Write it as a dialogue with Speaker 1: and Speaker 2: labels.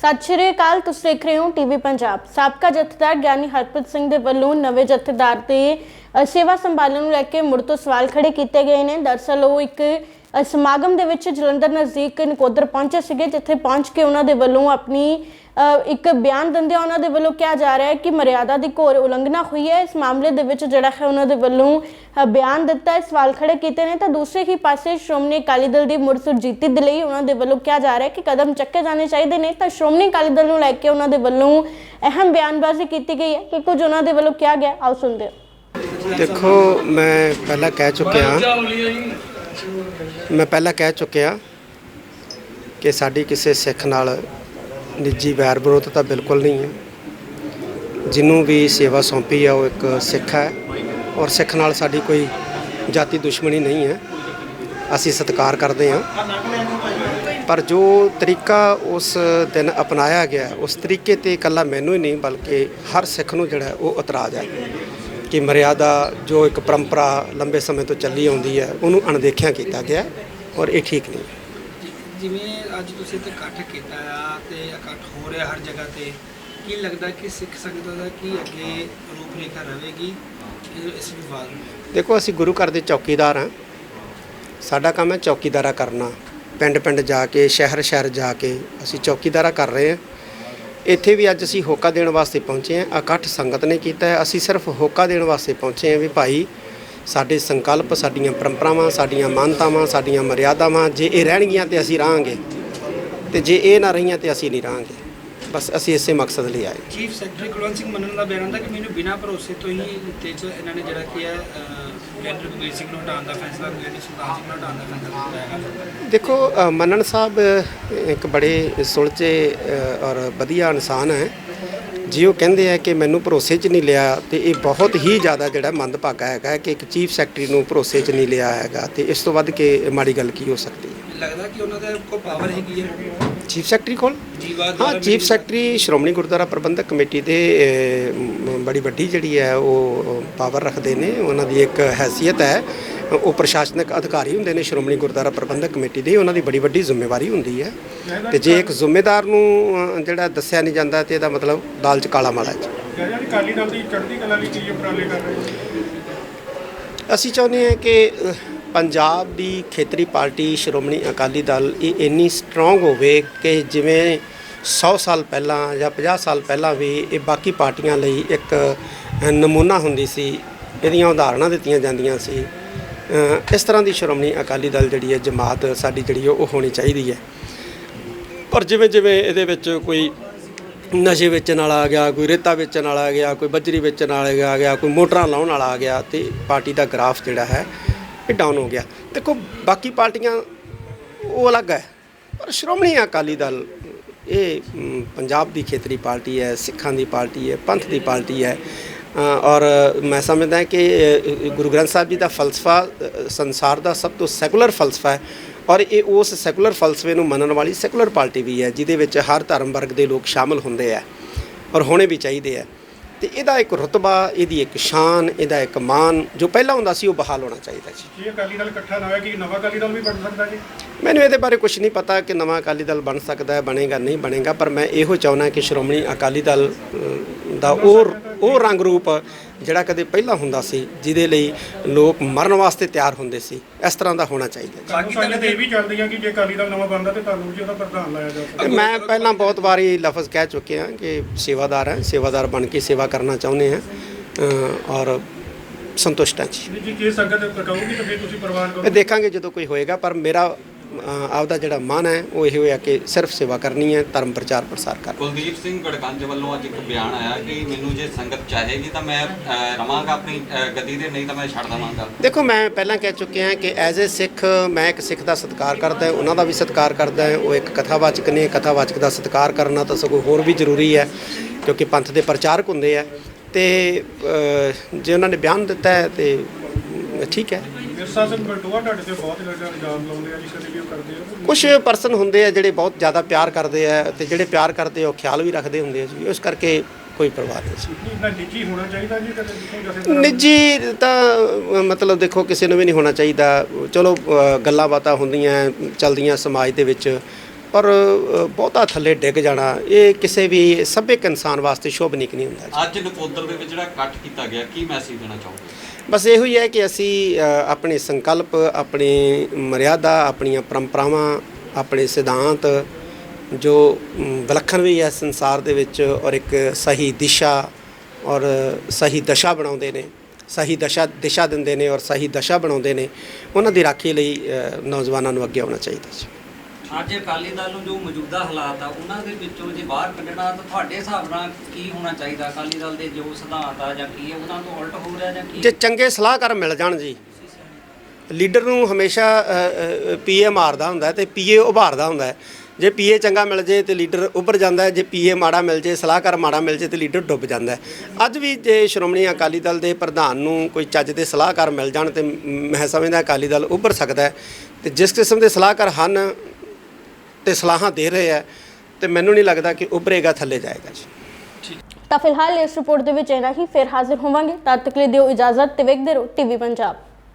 Speaker 1: ਸਤਿ ਸ਼੍ਰੀ ਅਕਾਲ, ਤੁਸੀਂ ਦੇਖ ਰਹੇ ਹੋ ਟੀਵੀ ਪੰਜਾਬ। ਸਾਬਕਾ ਜਥੇਦਾਰ ਗਿਆਨੀ ਹਰਪ੍ਰੀਤ ਸਿੰਘ ਦੇ ਵੱਲੋਂ ਨਵੇਂ ਜਥੇਦਾਰ ਤੇ ਸੇਵਾ ਸੰਭਾਲਣ ਨੂੰ ਲੈ ਕੇ ਮੁੜ ਤੋਂ ਸਵਾਲ ਖੜੇ ਕੀਤੇ ਗਏ ਨੇ। ਦਰਸਲ ਉਹ ਇੱਕ ਸਮਾਗਮ ਦੇ ਵਿੱਚ ਜਲੰਧਰ ਨਜ਼ਦੀਕ ਨਕੋਦਰ ਪਹੁੰਚੇ ਸੀਗੇ, ਜਿੱਥੇ ਪਹੁੰਚ ਕੇ ਉਹਨਾਂ ਦੇ ਵੱਲੋਂ ਆਪਣੀ ਇੱਕ ਬਿਆਨ ਦਿੰਦੇ ਉਹਨਾਂ ਦੇ ਵੱਲੋਂ ਕਿਹਾ ਜਾ ਰਿਹਾ ਹੈ ਕਿ ਮਰਿਆਦਾ ਦੀ ਘੋਰ ਉਲੰਘਣਾ ਹੋਈ ਹੈ। ਇਸ ਮਾਮਲੇ ਦੇ ਵਿੱਚ ਜਿਹੜਾ ਹੈ ਉਹਨਾਂ ਦੇ ਵੱਲੋਂ ਬਿਆਨ ਦਿੱਤਾ ਹੈ। ਸਵਾਲ ਖੜੇ ਕੀਤੇ ਨੇ। ਤਾਂ ਦੂਸਰੇ ਹੀ ਪਾਸੇ ਸ਼੍ਰੋਮਣੀ ਅਕਾਲੀ ਦਲ ਦੀ ਮੁੜ ਸੁਰਜੀਤੀ ਦੇ ਲਈ ਉਹਨਾਂ ਦੇ ਵੱਲੋਂ ਕਿਹਾ ਜਾ ਰਿਹਾ ਹੈ ਕਿ ਕਦਮ ਚੱਕੇ ਜਾਣੇ ਚਾਹੀਦੇ ਨੇ। ਤਾਂ ਸ਼੍ਰੋਮਣੀ ਅਕਾਲੀ ਦਲ ਨੂੰ ਲੈ ਕੇ ਉਹਨਾਂ ਦੇ ਵੱਲੋਂ ਅਹਿਮ ਬਿਆਨਬਾਜ਼ੀ ਕੀਤੀ ਗਈ ਹੈ ਕਿ ਕੁਝ ਉਹਨਾਂ ਦੇ ਵੱਲੋਂ ਕਿਹਾ ਗਿਆ। ਆਓ ਸੁਣਦੇ ਹਾਂ।
Speaker 2: ਦੇਖੋ, ਮੈਂ ਪਹਿਲਾਂ ਕਹਿ ਚੁੱਕਿਆ ਮੈਂ ਪਹਿਲਾਂ ਕਹਿ ਚੁੱਕਿਆ ਕਿ ਸਾਡੀ ਕਿਸੇ ਸਿੱਖ ਨਾਲ ਨਿੱਜੀ ਵੈਰ ਵਿਰੋਧ ਤਾਂ ਬਿਲਕੁਲ ਨਹੀਂ ਹੈ। ਜਿਹਨੂੰ ਵੀ ਸੇਵਾ ਸੌਂਪੀ ਆ, ਉਹ ਇੱਕ ਸਿੱਖ ਹੈ ਔਰ ਸਿੱਖ ਨਾਲ ਸਾਡੀ ਕੋਈ ਜਾਤੀ ਦੁਸ਼ਮਣੀ ਨਹੀਂ ਹੈ। ਅਸੀਂ ਸਤਿਕਾਰ ਕਰਦੇ ਹਾਂ। ਪਰ ਜੋ ਤਰੀਕਾ ਉਸ ਦਿਨ ਅਪਣਾਇਆ ਗਿਆ, ਉਸ ਤਰੀਕੇ ਤੇ ਇਕੱਲਾ ਮੈਨੂੰ ਹੀ ਨਹੀਂ, ਬਲਕਿ ਹਰ ਸਿੱਖ ਨੂੰ ਜਿਹੜਾ ਉਹ ਇਤਰਾਜ਼ ਹੈ। ਕਿ ਮਰਿਆਦਾ ਜੋ ਇੱਕ ਪਰੰਪਰਾ ਲੰਬੇ ਸਮੇਂ ਤੋਂ ਚੱਲੀ ਆਉਂਦੀ ਹੈ ਉਹਨੂੰ ਅਣਦੇਖਿਆ ਕੀਤਾ ਗਿਆ ਔਰ ਇਹ ਠੀਕ ਨਹੀਂ।
Speaker 3: ਜਿਵੇਂ ਅੱਜ ਤੁਸੀਂ ਇੱਥੇ ਇਕੱਠ ਕੀਤਾ ਆ ਤੇ ਇਕੱਠ ਹੋ ਰਿਹਾ ਹਰ ਜਗ੍ਹਾ ਤੇ ਕੀ ਲੱਗਦਾ ਕਿ ਸਿੱਖ ਸੰਗਤ ਦਾ ਕੀ ਅੱਗੇ ਰੂਪਰੇਖਾ ਰਹੇਗੀ ਇਸ ਵਿਵਾਦ ਨੂੰ?
Speaker 2: ਦੇਖੋ ਅਸੀਂ ਗੁਰੂ ਘਰ ਦੇ ਚੌਕੀਦਾਰ ਹਾਂ। ਸਾਡਾ ਕੰਮ ਹੈ ਚੌਕੀਦਾਰਾ ਕਰਨਾ। ਪਿੰਡ ਪਿੰਡ ਜਾ ਕੇ ਸ਼ਹਿਰ ਸ਼ਹਿਰ ਜਾ ਕੇ ਅਸੀਂ ਚੌਕੀਦਾਰਾ ਕਰ ਰਹੇ ਹਾਂ। ਇੱਥੇ ਵੀ ਅੱਜ ਅਸੀਂ ਹੋਕਾ ਦੇਣ ਵਾਸਤੇ ਪਹੁੰਚੇ ਹਾਂ। ਇਕੱਠ ਸੰਗਤ ਨੇ ਕੀਤਾ ਹੈ। ਅਸੀਂ ਸਿਰਫ ਹੋਕਾ ਦੇਣ ਵਾਸਤੇ ਪਹੁੰਚੇ ਹਾਂ ਵੀ ਭਾਈ, ਸਾਡੇ ਸੰਕਲਪ, ਸਾਡੀਆਂ ਪਰੰਪਰਾਵਾਂ, ਸਾਡੀਆਂ ਮਾਨਤਾਵਾਂ, ਸਾਡੀਆਂ ਮਰਿਆਦਾਵਾਂ ਜੇ ਇਹ ਰਹਿਣਗੀਆਂ ਤੇ ਅਸੀਂ ਰਹਾਂਗੇ। ਤੇ ਜੇ ਇਹ ਨਾ ਰਹੀਆਂ ਤੇ ਅਸੀਂ ਨਹੀਂ ਰਹਾਂਗੇ। ਬਸ ਅਸੀਂ ਇਸੇ ਮਕਸਦ ਲਈ ਆਏ।
Speaker 3: ਚੀਫ ਸੈਕਟਰੀ ਕੁਲਵੰਤ ਸਿੰਘ ਮੰਨਣ ਦਾ ਬਿਆਨ ਹੁੰਦਾ ਕਿ ਮੈਨੂੰ ਬਿਨਾਂ ਭਰੋਸੇ ਤੋਂ ਹੀ ਦਿੱਤੇ ਚ ਇਹਨਾਂ ਨੇ ਜਿਹੜਾ ਕੀ ਹੈ ਕੈਂਡਰ ਕਬੀਰ ਸਿੰਘ ਨੂੰ ਹਟਾਉਣ ਦਾ ਫੈਸਲਾ ਗਿਆਨੀ ਸੁਲਤਾਨ ਸਿੰਘ ਨੂੰ ਹਟਾਉਣ ਦਾ ਫੈਸਲਾ ਹੈ
Speaker 2: ਦੇਖੋ ਅ, ਮੰਨਣ ਸਾਹਿਬ ਇੱਕ ਬੜੇ ਸੁਲਝੇ ਅ, ਔਰ ਵਧੀਆ ਇਨਸਾਨ ਹੈ। ਜੇ ਉਹ ਕਹਿੰਦੇ ਆ ਕਿ ਮੈਨੂੰ ਭਰੋਸੇ 'ਚ ਨਹੀਂ ਲਿਆ ਤੇ ਇਹ ਬਹੁਤ ਹੀ ਜ਼ਿਆਦਾ ਜਿਹੜਾ ਮੰਦਭਾਗਾ ਹੈਗਾ ਕਿ ਇੱਕ ਚੀਫ ਸੈਕਟਰੀ ਨੂੰ ਭਰੋਸੇ 'ਚ ਨਹੀਂ ਲਿਆ ਹੈਗਾ ਤੇ ਇਸ ਤੋਂ ਵੱਧ ਕੇ ਮਾੜੀ ਗੱਲ ਕੀ ਹੋ ਸਕਦੀ ਹੈ?
Speaker 3: ਲੱਗਦਾ ਕਿ ਉਹਨਾਂ ਦੇ ਕੋਲ ਪਾਵਰ ਹੈਗੀ ਹੈ।
Speaker 2: ਚੀਫ ਸੈਕਟਰੀ ਕੋਲ ਹਾਂ chief secretary Shiromani Gurdwara Parbandhak committee ਦੇ ਬੜੀ ਵੱਡੀ ਜਿਹੜੀ ਹੈ ਉਹ ਪਾਵਰ ਰੱਖਦੇ ਨੇ। ਉਹਨਾਂ ਦੀ ਇੱਕ ਹੈਸੀਅਤ ਹੈ। ਉਹ ਪ੍ਰਸ਼ਾਸਨਿਕ ਅਧਿਕਾਰੀ ਹੁੰਦੇ ਨੇ ਸ਼੍ਰੋਮਣੀ ਗੁਰਦੁਆਰਾ ਪ੍ਰਬੰਧਕ ਕਮੇਟੀ ਦੇ। ਉਹਨਾਂ ਦੀ ਬੜੀ ਵੱਡੀ ਜ਼ਿੰਮੇਵਾਰੀ ਹੁੰਦੀ ਹੈ। ਤੇ ਜੇ ਇੱਕ ਜ਼ਿੰਮੇਦਾਰ ਨੂੰ ਜਿਹੜਾ ਦੱਸਿਆ ਨਹੀਂ ਜਾਂਦਾ ਤੇ ਇਹਦਾ ਮਤਲਬ ਦਾਲ 'ਚ ਕਾਲਾ ਮਾਲਾ ਹੈ
Speaker 4: ਕਹਿੰਦੇ ਜੀ ਅਕਾਲੀ ਦਲ ਦੀ ਚੜ੍ਹਦੀ ਕਲਾ ਲਈ ਕੀ ਉਪਰਾਲੇ ਕਰ ਰਹੇ ਹੋ?
Speaker 2: ਅਸੀਂ ਚਾਹੁੰਦੇ ਹਾਂ ਕਿ ਪੰਜਾਬ ਦੀ ਖੇਤਰੀ ਪਾਰਟੀ ਸ਼੍ਰੋਮਣੀ ਅਕਾਲੀ ਦਲ ਇਹ ਇੰਨੀ ਸਟਰੋਂਗ ਹੋਵੇ ਕਿ ਜਿਵੇਂ 100 ਸਾਲ ਪਹਿਲਾਂ ਜਾਂ 50 ਸਾਲ ਪਹਿਲਾਂ ਵੀ ਇਹ ਬਾਕੀ ਪਾਰਟੀਆਂ ਲਈ ਇੱਕ ਨਮੂਨਾ ਹੁੰਦੀ ਸੀ, ਇਹਦੀਆਂ ਉਦਾਹਰਣਾਂ ਦਿੱਤੀਆਂ ਜਾਂਦੀਆਂ ਸੀ। ਇਸ ਤਰ੍ਹਾਂ ਦੀ ਸ਼੍ਰੋਮਣੀ ਅਕਾਲੀ ਦਲ ਜਿਹੜੀ ਹੈ, ਜਮਾਤ ਸਾਡੀ ਜਿਹੜੀ ਉਹ ਹੋਣੀ ਚਾਹੀਦੀ ਹੈ। ਪਰ ਜਿਵੇਂ ਜਿਵੇਂ ਇਹਦੇ ਵਿੱਚ ਕੋਈ ਨਸ਼ੇ ਵੇਚਣ ਵਾਲਾ ਆ ਗਿਆ, ਕੋਈ ਰੇਤਾ ਵੇਚਣ ਵਾਲਾ ਆ ਗਿਆ, ਕੋਈ ਬੱਜਰੀ ਵੇਚਣ ਵਾਲਾ ਆ ਗਿਆ, ਕੋਈ ਮੋਟਰਾਂ ਲਾਉਣ ਵਾਲਾ ਆ ਗਿਆ, ਤੇ ਪਾਰਟੀ ਦਾ ਗ੍ਰਾਫ ਜਿਹੜਾ ਹੈ ਇਹ ਡਾਊਨ ਹੋ ਗਿਆ। ਦੇਖੋ, ਬਾਕੀ ਪਾਰਟੀਆਂ ਉਹ ਅਲੱਗ ਹੈ। ਪਰ ਸ਼੍ਰੋਮਣੀ ਅਕਾਲੀ ਦਲ, ਇਹ ਪੰਜਾਬ ਦੀ ਖੇਤਰੀ ਪਾਰਟੀ ਹੈ, ਸਿੱਖਾਂ ਦੀ ਪਾਰਟੀ ਹੈ, ਪੰਥ ਦੀ ਪਾਰਟੀ ਹੈ। ਔਰ ਮੈਂ ਸਮਝਦਾ ਕਿ ਗੁਰੂ ਗ੍ਰੰਥ ਸਾਹਿਬ ਜੀ ਦਾ ਫਲਸਫਾ ਸੰਸਾਰ ਦਾ ਸਭ ਤੋਂ ਸੈਕੂਲਰ ਫਲਸਫਾ ਹੈ। ਔਰ ਇਹ ਉਸ ਸੈਕੂਲਰ ਫਲਸਫੇ ਨੂੰ ਮੰਨਣ ਵਾਲੀ ਸੈਕੂਲਰ ਪਾਰਟੀ ਵੀ ਹੈ, ਜਿਹਦੇ ਵਿੱਚ ਹਰ ਧਰਮ ਵਰਗ ਦੇ ਲੋਕ ਸ਼ਾਮਲ ਹੁੰਦੇ ਆ। ਔਰ ਹੋਣੇ ਵੀ ਚਾਹੀਦੇ ਆ। ਤੇ ਇਹਦਾ ਇੱਕ ਰੁਤਬਾ ਇਹਦੀ ਇੱਕ ਸ਼ਾਨ ਇਹਦਾ ਇੱਕ ਮਾਨ ਜੋ ਪਹਿਲਾਂ ਹੁੰਦਾ ਸੀ ਉਹ ਬਹਾਲ ਹੋਣਾ ਚਾਹੀਦਾ ਜੀ।
Speaker 4: ਜੇ ਅਕਾਲੀ ਦਲ ਇਕੱਠਾ ਨਾ ਹੋਇਆ ਕਿ ਨਵਾਂ ਅਕਾਲੀ ਦਲ ਵੀ ਬਣ ਸਕਦਾ ਜੀ?
Speaker 2: ਮੈਨੂੰ ਇਹਦੇ ਬਾਰੇ ਕੁਝ ਨਹੀਂ ਪਤਾ ਕਿ ਨਵਾਂ ਅਕਾਲੀ ਦਲ ਬਣ ਸਕਦਾ ਹੈ ਬਣੇਗਾ ਨਹੀਂ ਬਣੇਗਾ ਪਰ ਮੈਂ ਇਹੋ ਚਾਹੁੰਦਾ ਕਿ ਸ਼੍ਰੋਮਣੀ ਅਕਾਲੀ ਦਲ ਦਾ ਉਹ ਉਹ ਰੰਗ ਰੂਪ ਜਿਹੜਾ ਕਦੇ ਪਹਿਲਾਂ ਹੁੰਦਾ ਸੀ ਜਿਹਦੇ ਲਈ ਲੋਕ ਮਰਨ ਵਾਸਤੇ ਤਿਆਰ ਹੁੰਦੇ ਸੀ ਇਸ ਤਰ੍ਹਾਂ ਦਾ ਹੋਣਾ ਚਾਹੀਦਾ
Speaker 4: ਬਾਕੀ ਤਾਂ ਇਹ ਵੀ ਚੱਲਦੀ ਆ ਕਿ ਜੇ ਅਕਾਲੀ ਦਲ ਨਵਾਂ ਬਣਦਾ ਤੇ ਤੁਹਾਨੂੰ ਜੀ ਉਹਦਾ ਪ੍ਰਧਾਨ ਲਾਇਆ ਜਾ ਸਕਦਾ।
Speaker 2: ਮੈਂ ਪਹਿਲਾਂ ਬਹੁਤ ਵਾਰੀ ਲਫ਼ਜ਼ ਕਹਿ ਚੁੱਕਿਆ ਕਿ ਸੇਵਾਦਾਰ ਹਾਂ ਸੇਵਾਦਾਰ ਬਣ ਕੇ ਸੇਵਾ ਕਰਨਾ ਚਾਹੁੰਦੇ ਹਾਂ ਔਰ ਸੰਤੁਸ਼ਟ ਹਾਂ ਜੀ।
Speaker 4: ਜੀ ਜੇ ਸੰਗਤ ਕਟਾਊਗੀ ਤਾਂ ਫਿਰ ਤੁਸੀਂ ਪ੍ਰਵਾਨ ਕਰੋ।
Speaker 2: ਦੇਖਾਂਗੇ ਜਦੋਂ ਕੋਈ ਹੋਏਗਾ ਪਰ ਮੇਰਾ ਆਪਦਾ ਜਿਹੜਾ ਮਨ ਹੈ ਉਹ ਇਹ ਹੋਇਆ ਕਿ ਸਿਰਫ ਸੇਵਾ ਕਰਨੀ ਹੈ ਧਰਮ ਪ੍ਰਚਾਰ ਪ੍ਰਸਾਰ ਕਰਨਾ।
Speaker 5: ਕੁਲਦੀਪ ਸਿੰਘ ਗੜਕੰਜ ਵੱਲੋਂ ਅੱਜ ਇੱਕ ਬਿਆਨ ਆਇਆ ਕਿ ਮੈਨੂੰ ਜੇ ਸੰਗਤ ਚਾਹੇਗੀ ਤਾਂ ਮੈਂ ਰਵਾਂਗਾ ਆਪਣੀ ਗੱਦੀ ਦੇ ਨਹੀਂ ਤਾਂ ਮੈਂ ਛੱਡ ਦਵਾਂਗਾ।
Speaker 2: ਦੇਖੋ ਮੈਂ ਪਹਿਲਾਂ ਕਹਿ ਚੁੱਕਿਆ ਕਿ ਐਜ਼ ਅ ਸਿੱਖ ਮੈਂ ਇੱਕ ਸਿੱਖ ਦਾ ਸਤਿਕਾਰ ਕਰਦਾ ਹਾਂ, ਉਹਨਾਂ ਦਾ ਵੀ ਸਤਿਕਾਰ ਕਰਦਾ ਹਾਂ ਉਹ ਇੱਕ ਕਥਾਵਾਚਕ ਨੇ ਕਥਾਵਾਚਕ ਦਾ ਸਤਿਕਾਰ ਕਰਨਾ ਤਾਂ ਸਗੋਂ ਹੋਰ ਵੀ ਜ਼ਰੂਰੀ ਹੈ ਕਿਉਂਕਿ ਪੰਥ ਦੇ ਪ੍ਰਚਾਰਕ ਹੁੰਦੇ ਆ। ਤੇ ਜੇ ਉਹਨਾਂ ਨੇ ਬਿਆਨ ਦਿੱਤਾ ਹੈ ਤੇ ਠੀਕ ਹੈ।
Speaker 4: ਮਿਰਸਾ ਸਿੰਘ ਬਲਟੋਆ ਤੁਹਾਡੇ ਤੇ ਬਹੁਤ ਜ਼ਿਆਦਾ ਇਲਜ਼ਾਮ ਲਾਉਂਦੇ ਆ ਜੀ ਕਦੇ ਵੀ ਉਹ ਕਰਦੇ ਆ?
Speaker 2: ਕੁਝ ਪਰਸਨ ਹੁੰਦੇ ਆ ਜਿਹੜੇ ਬਹੁਤ ਜ਼ਿਆਦਾ ਪਿਆਰ ਕਰਦੇ ਆ ਤੇ ਜਿਹੜੇ ਪਿਆਰ ਕਰਦੇ ਆ ਉਹ ਖਿਆਲ ਵੀ ਰੱਖਦੇ ਹੁੰਦੇ ਆ ਜੀ। ਉਸ ਕਰਕੇ ਕੋਈ ਪਰਵਾਹ ਨਹੀਂ ਸੀ।
Speaker 4: ਨਿੱਜੀ ਹੋਣਾ ਚਾਹੀਦਾ ਜੀ ਕਦੇ
Speaker 2: ਨਿੱਜੀ ਤਾਂ ਮਤਲਬ ਦੇਖੋ ਕਿਸੇ ਨੂੰ ਵੀ ਨਹੀਂ ਹੋਣਾ ਚਾਹੀਦਾ। ਚਲੋ ਗੱਲਾਂ ਬਾਤਾਂ ਹੁੰਦੀਆਂ ਚਲਦੀਆਂ ਸਮਾਜ ਦੇ ਵਿੱਚ ਅ, ਬਹੁਤਾ ਥੱਲੇ ਡਿੱਗ ਜਾਣਾ ਇਹ ਕਿਸੇ ਵੀ ਸਭਿਅਕ ਇਨਸਾਨ ਵਾਸਤੇ ਸ਼ੋਭਨੀਕ ਨਹੀਂ ਹੁੰਦਾ ਜੀ।
Speaker 5: ਅੱਜ ਨਕੋਦਰ ਦੇ ਵਿੱਚ ਜਿਹੜਾ ਇਕੱਠ ਕੀਤਾ ਗਿਆ ਕੀ ਮੈਸੇਜ ਦੇਣਾ ਚਾਹੋਗੇ?
Speaker 2: ਬਸ ਇਹੋ ਹੀ ਹੈ ਕਿ ਅਸੀਂ ਆਪਣੇ ਸੰਕਲਪ, ਆਪਣੇ ਮਰਿਆਦਾ, ਆਪਣੀਆਂ ਪਰੰਪਰਾਵਾਂ, ਆਪਣੇ ਸਿਧਾਂਤ, ਜੋ ਵਿਲੱਖਣ ਵੀ ਹੈ ਸੰਸਾਰ ਦੇ ਵਿੱਚ ਔਰ ਇੱਕ ਸਹੀ ਦਿਸ਼ਾ ਔਰ ਸਹੀ ਦਸ਼ਾ ਬਣਾਉਂਦੇ ਨੇ, ਸਹੀ ਦਸ਼ਾ, ਦਿਸ਼ਾ ਦਿੰਦੇ ਨੇ ਔਰ ਸਹੀ ਦਸ਼ਾ ਬਣਾਉਂਦੇ ਨੇ, ਉਹਨਾਂ ਦੀ ਰਾਖੀ ਲਈ ਨੌਜਵਾਨਾਂ ਨੂੰ ਅੱਗੇ ਆਉਣਾ ਚਾਹੀਦਾ ਜੀ।
Speaker 6: ਅੱਜ ਅਕਾਲੀ ਦਲ ਨੂੰ ਜੋ ਮੌਜੂਦਾ ਹਾਲਾਤ ਆ, ਉਹਨਾਂ ਦੇ ਵਿੱਚੋਂ ਜੇ ਬਾਹਰ ਕੱਢਣਾ, ਤਾਂ ਤੁਹਾਡੇ ਹਿਸਾਬ ਨਾਲ ਕੀ ਹੋਣਾ ਚਾਹੀਦਾ? ਅਕਾਲੀ ਦਲ ਦੇ ਜੋ ਸਿਧਾਂਤ ਆ ਜਾਂ ਕੀ ਹੈ ਉਹਨਾਂ ਤੋਂ ਉਲਟ ਹੋ ਰਿਹਾ ਜਾਂ ਕੀ?
Speaker 2: ਜੇ ਚੰਗੇ ਸਲਾਹਕਾਰ ਮਿਲ ਜਾਣ ਜੀ। ਲੀਡਰ ਨੂੰ ਹਮੇਸ਼ਾ ਪੀਏ ਮਾਰਦਾ ਹੁੰਦਾ ਹੈ ਤੇ ਪੀਏ ਉਭਾਰਦਾ ਹੁੰਦਾ ਹੈ। ਜੇ ਪੀਏ ਚੰਗਾ ਮਿਲ ਜੇ ਤੇ ਲੀਡਰ ਉੱਭਰ ਜਾਂਦਾ ਹੈ, ਜੇ ਪੀਏ ਮਾੜਾ ਮਿਲ ਜੇ, ਸਲਾਹਕਾਰ ਮਾੜਾ ਮਿਲ ਜੇ ਤੇ ਲੀਡਰ ਡੁੱਬ ਜਾਂਦਾ ਹੈ। ਅੱਜ ਵੀ ਜੇ ਸ਼੍ਰੋਮਣੀ ਅਕਾਲੀ ਦਲ ਦੇ ਪ੍ਰਧਾਨ ਨੂੰ ਕੋਈ ਚੱਜ ਦੇ ਸਲਾਹਕਾਰ ਮਿਲ ਜਾਣ ਤੇ ਮੈਂ ਸਮਝਦਾ ਅਕਾਲੀ ਦਲ ਉੱਭਰ ਸਕਦਾ ਹੈ। ਤੇ ਜਿਸ ਕਿਸਮ ਦੇ ਸਲਾਹਕਾਰ ਹਨ ਤੇ ਸਲਾਹਾਂ ਦੇ ਰਹੇ ਹੈ ਤੇ ਮੈਨੂੰ ਨਹੀਂ ਲੱਗਦਾ ਕਿ ਉੱਭਰੇਗਾ, ਥੱਲੇ ਜਾਏਗਾ ਜੀ।
Speaker 1: ਤਾਂ ਫਿਲਹਾਲ ਇਸ ਰਿਪੋਰਟ ਦੇ ਵਿੱਚ ਇਹਨਾਂ ਹੀ, ਫਿਰ ਹਾਜ਼ਰ ਹੋਵਾਂਗੇ। ਤਦ ਤੱਕ ਲਈ ਦਿਓ ਇਜਾਜ਼ਤ ਤੇ ਵੇਖਦੇ ਰਹੋ, ਟੀਵੀ ਪੰਜਾਬ।